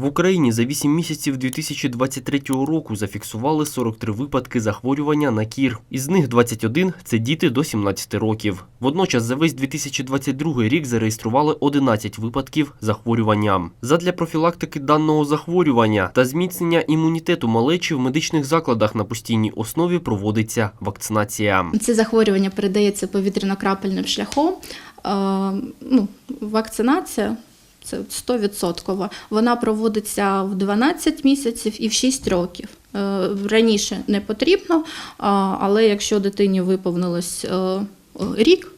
В Україні за 8 місяців 2023 року зафіксували 43 випадки захворювання на кір. Із них 21 – це діти до 17 років. Водночас за весь 2022 рік зареєстрували 11 випадків захворювання. Задля профілактики даного захворювання та зміцнення імунітету малечі в медичних закладах на постійній основі проводиться вакцинація. Це захворювання передається повітряно-крапельним шляхом. Е, ну, вакцинація це 100%. Вона проводиться в 12 місяців і в 6 років. Е, Раніше не потрібно, але якщо дитині виповнилось е, рік,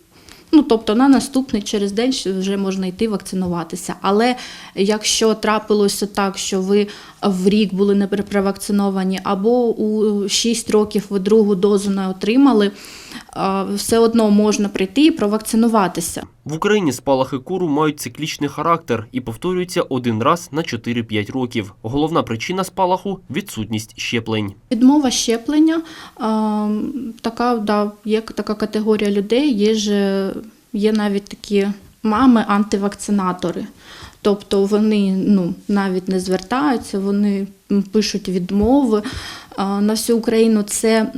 Ну, тобто на наступний через день вже можна йти вакцинуватися. Але якщо трапилося так, що ви в рік були не провакциновані, або у 6 років ви другу дозу не отримали, все одно можна прийти і провакцинуватися. В Україні спалахи кору мають циклічний характер і повторюються один раз на 4-5 років. Головна причина спалаху – відсутність щеплень. Відмова щеплення така, да, є така категорія людей, є, же, є навіть такі мами-антивакцинатори. Тобто вони ну, навіть не звертаються, вони пишуть відмови. На всю Україну це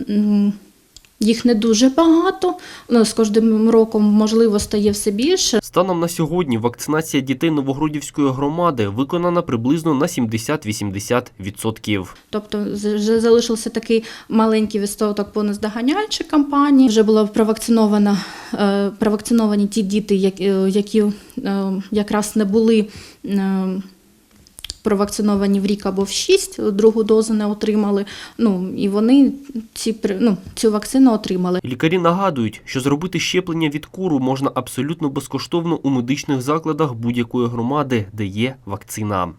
їх не дуже багато. Ну, з кожним роком, можливо, стає все більше. Станом на сьогодні вакцинація дітей Новогродівської громади виконана приблизно на 70-80%. Тобто вже залишився такий маленький відсоток по наздоганяючій кампанії. Вже було провакциновано, е, провакциновані ті діти, які, е, які е, якраз не були провакциновані в рік або в шість, другу дозу не отримали. Ну і вони ці ну, цю вакцину отримали. Лікарі нагадують, що зробити щеплення від куру можна абсолютно безкоштовно у медичних закладах будь-якої громади, де є вакцина.